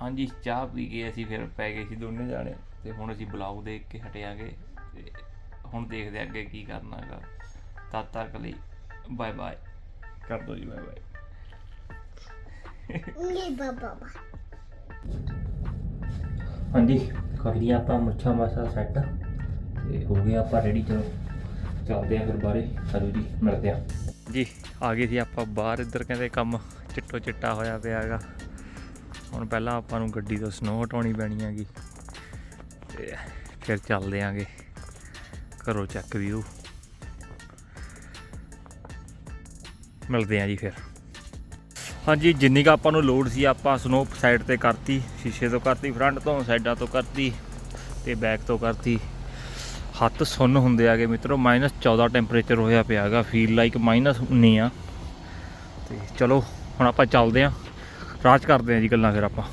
ਹਾਂਜੀ ਚਾਹ ਪੀ ਕੇ ਅਸੀਂ ਫਿਰ ਪੈ ਗਏ ਸੀ ਦੋਨੇ ਜਾਣੇ ਤੇ ਹੁਣ ਅਸੀਂ ਬਲੌਗ ਦੇਖ ਕੇ ਹਟਿਆਂਗੇ ਤੇ ਹੁਣ ਦੇਖਦੇ ਹਾਂ ਅੱਗੇ ਕੀ ਕਰਨਾ ਹੈਗਾ ਤਦ ਤੱਕ ਲਈ ਬਾਏ ਬਾਏ ਕਰ ਦੋ ਜੀ ਬਾਏ ਬਾਏ ਹਾਂਜੀ, ਕਰ ਲਿਆ ਆਪਾਂ ਮੁੱਛਾਂ ਮਾਸਾ ਸੈੱਟ ਤੇ ਹੋ ਗਿਆ ਆਪਾਂ ਰੈਡੀ ਚਲੋ। ਚੱਲਦੇ ਆਂ ਫਿਰ ਬਾਹਰੇ। ਚਲੋ ਜੀ, ਮਿਲਦੇ ਆਂ ਜੀ, ਆ ਗਏ ਸੀ ਆਪਾਂ ਬਾਹਰ। ਇੱਧਰ ਕਹਿੰਦੇ ਕੰਮ ਚਿੱਟੋ ਚਿੱਟਾ ਹੋਇਆ ਪਿਆ ਹੈਗਾ। ਹੁਣ ਪਹਿਲਾਂ ਆਪਾਂ ਨੂੰ ਗੱਡੀ ਤੋਂ ਸਨੋ ਹਟਾਉਣੀ ਪੈਣੀ ਹੈਗੀ। ਤੇ ਫਿਰ ਚੱਲਦੇ ਆਂਗੇ। ਕਰੋ ਚੈੱਕ ਵੀਊ ਮਿਲਦੇ ਆਂ ਜੀ ਫਿਰ। ਹਾਂਜੀ, ਜਿੰਨੀ ਕੁ ਆਪਾਂ ਨੂੰ ਲੋਡ ਸੀ, ਆਪਾਂ ਸਨੋ ਸਾਈਡ ਤੇ ਕਰਤੀ, ਸ਼ੀਸ਼ੇ ਤੋਂ ਕਰਤੀ ਫਰੰਟ ਤੋਂ, ਸਾਈਡਾਂ ਤੋਂ ਕਰਤੀ ਤੇ ਬੈਕ ਤੋਂ ਕਰਤੀ। ਹੱਥ ਸੁੰਨ ਹੁੰਦੇ ਆਗੇ ਮਿੱਤਰੋ -14 ਟੈਂਪਰੇਚਰ ਹੋਇਆ ਪਿਆ ਹੈਗਾ ਫੀਲ ਲਾਈਕ -19 ਆ। ਤੇ ਚਲੋ, ਹੁਣ ਆਪਾਂ ਚੱਲਦੇ ਆਂ, ਰਾਜ ਕਰਦੇ ਆਂ ਜੀ ਗੱਲਾਂ ਫਿਰ ਆਪਾਂ।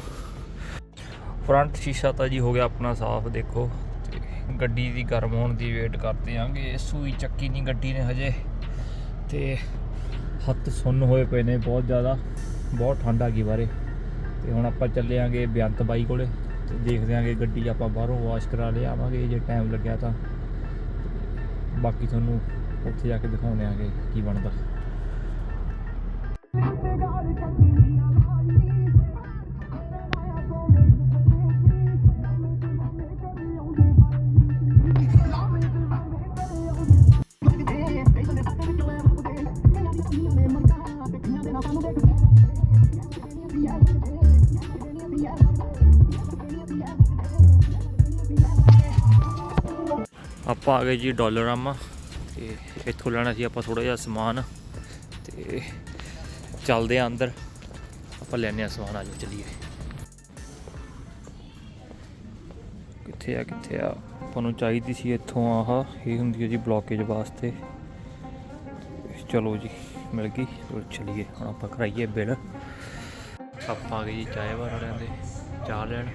ਫਰੰਟ ਸ਼ੀਸ਼ਾ ਤਾਂ ਜੀ ਹੋ ਗਿਆ ਆਪਣਾ ਸਾਫ਼, ਦੇਖੋ। ਤੇ ਗੱਡੀ ਦੀ ਗਰਮ ਹੋਣ ਦੀ ਵੇਟ ਕਰਦੇ ਆਂਗੇ ਸੂਈ ਚੱਕੀ ਨਹੀਂ ਗੱਡੀ ਨੇ ਹਜੇ। ਤੇ ਹੱਥ ਸੁੰਨ ਹੋਏ ਪਏ ਨੇ ਬਹੁਤ ਜ਼ਿਆਦਾ। ਬਹੁਤ ਠੰਡ ਆ ਗਈ ਬਾਰੇ। ਤੇ ਹੁਣ ਆਪਾਂ ਚੱਲਿਆਂਗੇ ਬੇਅੰਤ ਬਾਈ ਕੋਲੇ ਤੇ ਦੇਖਦੇ ਆਂਗੇ ਗੱਡੀ ਆਪਾਂ ਬਾਹਰੋਂ ਵਾਸ਼ ਕਰਾ ਲਿਆਵਾਂਗੇ, ਜੇ ਟਾਈਮ ਲੱਗਿਆ ਤਾਂ। ਬਾਕੀ ਤੁਹਾਨੂੰ ਉੱਥੇ ਜਾ ਕੇ ਦਿਖਾਉਂਦੇ ਆਂਗੇ ਕੀ ਬਣਦਾ। ਆਪਾਂ ਆ ਗਏ ਜੀ ਡਾਲਰਾਮਾ ਤੇ ਇੱਥੋਂ ਲੈਣਾ ਸੀ ਆਪਾਂ ਥੋੜਾ ਜਿਹਾ ਸਮਾਨ ਤੇ ਚੱਲਦੇ ਆ ਅੰਦਰ। ਆਪਾਂ ਲੈਣੇ ਆ ਸਮਾਨ ਅੱਜ ਚਲੀਏ। ਕਿੱਥੇ ਆ ਕਿੱਥੇ ਆ? ਆਪਾਂ ਨੂੰ ਚਾਹੀਦੀ ਸੀ ਇੱਥੋਂ ਆਹ, ਇਹ ਹੁੰਦੀ ਹੈ ਜੀ ਬਲੌਕੇਜ ਵਾਸਤੇ। ਚਲੋ ਜੀ ਮਿਲ ਗਈ। ਚਲੋ ਚੱਲੀਏ ਹੁਣ ਆਪਾਂ ਕਰਾਈਏ ਬਿੱਲ। ਆਪਾਂ ਆ ਗਏ ਜੀ ਚਾਹ ਵਾਲਿਆਂ ਦੇ ਚਾਹ ਲੈਣ।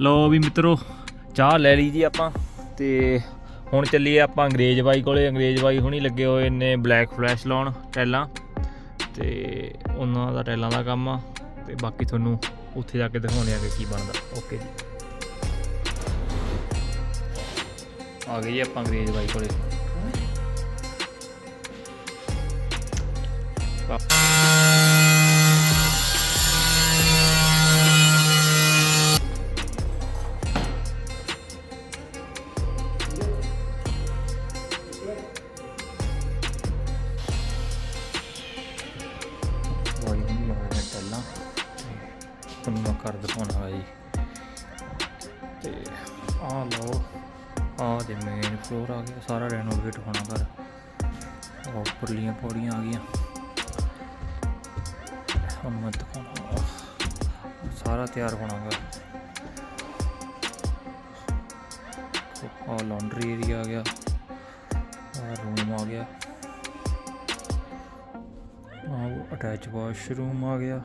ਲੋ ਵੀ ਮਿੱਤਰੋ ਚਾਹ ਲੈ ਲਈ ਜੀ ਆਪਾਂ। ਤੇ ਹੁਣ ਚੱਲੀਏ ਆਪਾਂ ਅੰਗਰੇਜ਼ ਬਾਈ ਕੋਲੇ। ਅੰਗਰੇਜ਼ ਬਾਈ ਹੁਣੀ ਲੱਗੇ ਹੋਏ ਨੇ ਬਲੈਕ ਫਲੈਸ਼ ਲਾਉਣ ਟੈਲਾਂ। ਤੇ ਉਹਨਾਂ ਦਾ ਟੈਲਾਂ ਦਾ ਕੰਮ ਆ। ਤੇ ਬਾਕੀ ਤੁਹਾਨੂੰ ਉੱਥੇ ਜਾ ਕੇ ਦਿਖਾਉਣੇ ਆ ਕਿ ਕੀ ਬਣਦਾ। ਓਕੇ ਜੀ। ਆ ਗਏ ਜੀ ਆਪਾਂ ਅੰਗਰੇਜ਼ ਬਾਈ ਕੋਲੇ। ਵਾਈ ਨਹੀਂ ਆ ਰਿਹਾ ਟੈਲਾਂ ਤੁਹਾਨੂੰ ਮੈਂ ਕਰ ਦਿਖਾਉਣਾ ਹੈ ਜੀ। ਤੇ ਆ ਲਓ ਆ ਦੇ ਮੇਨ ਫਲੋਰ ਆ ਗਿਆ, ਸਾਰਾ ਰੈਨੋਵੇਟ ਹੋਣਾ ਘਰ। ਉੱਪਰਲੀਆਂ ਪੌੜੀਆਂ ਆ ਗਈਆਂ। ਹੁਣ ਮੈਂ ਦਿਖਾਉਣਾ ਸਾਰਾ ਤਿਆਰ ਹੋਣਾ ਘਰ ਆ ਲਾਂਡਰੀ ਏਰੀਆ ਆ ਗਿਆ। ਆ ਰੂਮ ਆ ਗਿਆ। ਆਹ ਅਟੈਚ ਵਾਸ਼ਰੂਮ ਆ ਗਿਆ।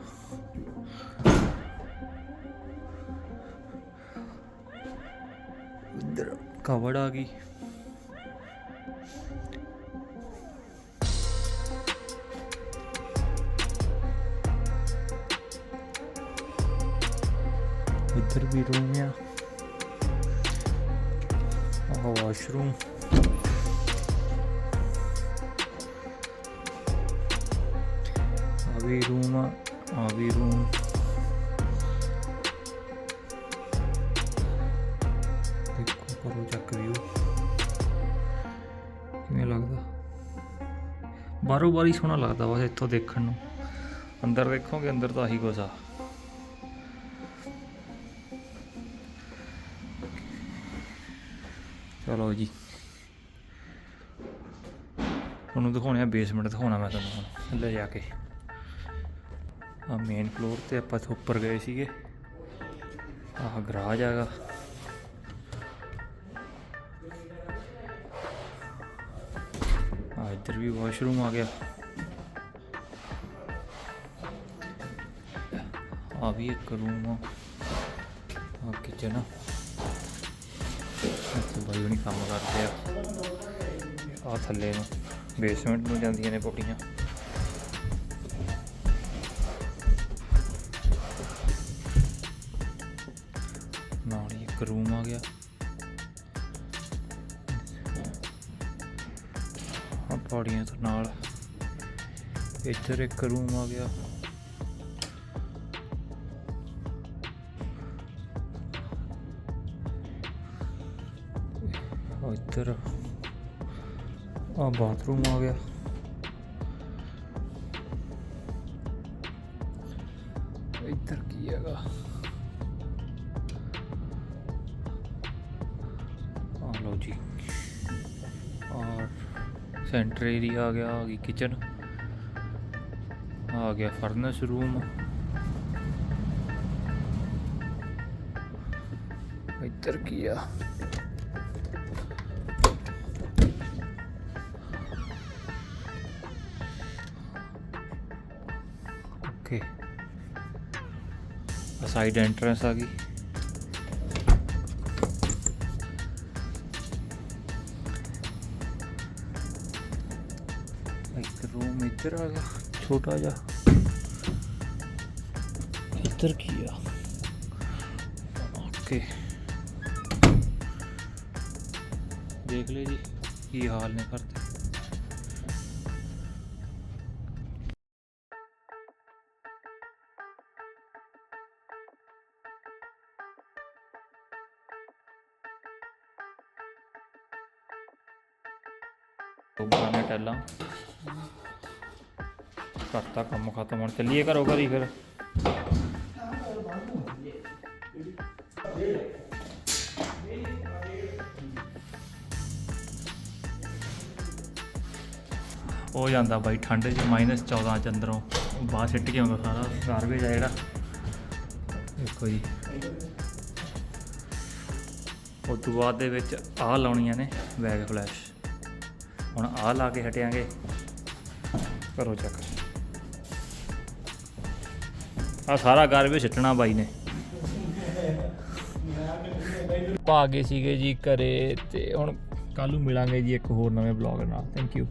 ਇੱਧਰ ਕਵੜ ਆ ਗਈ ਇੱਧਰ ਵੀ ਰੂਮ ਆ। ਆਹ ਵਾਸ਼ਰੂਮ। ਆ ਵੀ ਰੂਮ ਆ ਰੂਮ। ਦੇਖੋ, ਕਰੋ ਚੱਕ ਵਿਊ ਕਿਵੇਂ ਲੱਗਦਾ? ਬਾਰੋ ਬਾਰੀ ਸੋਹਣਾ ਲੱਗਦਾ ਵਾ ਇੱਥੋਂ ਦੇਖਣ ਨੂੰ। ਅੰਦਰ ਦੇਖੋਗੇ, ਅੰਦਰ ਤਾਂ ਆਹੀ ਕੁਛ ਆ। ਚਲੋ ਜੀ। ਤੁਹਾਨੂੰ ਆ ਬੇਸਮੈਂਟ ਦਿਖਾਉਣਾ ਮੈਂ ਤੁਹਾਨੂੰ ਹੁਣ, ਥੱਲੇ ਜਾ ਕੇ। ਆ ਮੇਨ ਫਲੋਰ ਤੇ ਆਪਾਂ ਉੱਪਰ ਗਏ ਸੀਗੇ। ਆਹ ਗਰਾਜ ਹੈਗਾ। ਆ ਇੱਧਰ ਵੀ ਵਾਸ਼ਰੂਮ ਆ ਗਿਆ। ਆ ਵੀ ਇੱਕ ਰੂਮ ਆ। ਕਿਚਨ ਆ। ਇੱਥੇ ਬਾਈ ਹੁਣੀ ਕੰਮ ਕਰਦੇ ਆ। ਆ ਥੱਲੇ ਨੂੰ ਬੇਸਮੈਂਟ ਨੂੰ ਜਾਂਦੀਆਂ ਨੇ ਪੌੜੀਆਂ। ਨਾਲ ਹੀ ਇੱਕ ਰੂਮ ਆ ਗਿਆ। ਆ ਪੌੜੀਆਂ ਤੋਂ ਨਾਲ ਇੱਧਰ ਇੱਕ ਰੂਮ ਆ ਗਿਆ। ਆ ਇੱਧਰ ਆ ਬਾਥਰੂਮ ਆ ਗਿਆ ਇੱਧਰ ਕੀ ਹੈਗਾ ਆ ਲਓ ਜੀ ਔਰ ਸੈਂਟਰ ਏਰੀਆ ਆ ਗਿਆ ਆ ਗਈ ਕਿਚਨ ਆ ਗਿਆ ਫਰਨਸ ਰੂਮ ਸਾਈਡ ਐਂਟਰੈਂਸ ਆ ਗਈ ਇੱਕ ਰੂਮ ਇੱਧਰ ਆ ਗਿਆ ਛੋਟਾ ਜਿਹਾ ਇੱਧਰ ਕੀ ਆ ਓਕੇ ਦੇਖ ਲੈ ਜੀ ਕੀ ਹਾਲ ਨੇ ਘਰ ਟੈਲਾਂ। ਕਰਤਾ ਕੰਮ ਖਤਮ ਹੁਣ। ਚੱਲੀਏ ਘਰੋਂ ਘਰੀ ਫਿਰ। ਹੋ ਜਾਂਦਾ ਬਾਈ ਠੰਡ 'ਚ ਮਾਈਨਸ 14 ਚ ਅੰਦਰੋਂ। ਬਾਹਰ ਸਿੱਟ ਕੇ ਆਉਂਦਾ ਸਾਰਾ ਗਾਰਬੇਜ ਆ ਜਿਹੜਾ। ਦੇਖੋ ਜੀ। ਉਸ ਤੋਂ ਬਾਅਦ ਦੇ ਵਿੱਚ ਆਹ ਲਾਉਣੀਆਂ ਨੇ ਬੈਗ ਫਲੈਸ਼ ਹੁਣ ਆ ਲਾ ਕੇ ਹਟਿਆਂਗੇ। ਕਰੋ ਚੱਕ। ਆ ਸਾਰਾ ਗਾਰਬੇਜ ਛੱਟਣਾ ਬਾਈ ਨੇ। ਪਾ ਗਏ ਸੀਗੇ ਜੀ ਘਰੇ ਤੇ ਹੁਣ ਕੱਲ ਨੂੰ ਮਿਲਾਂਗੇ ਜੀ ਇੱਕ ਹੋਰ ਨਵੇਂ ਬਲੌਗ ਨਾਲ। Thank you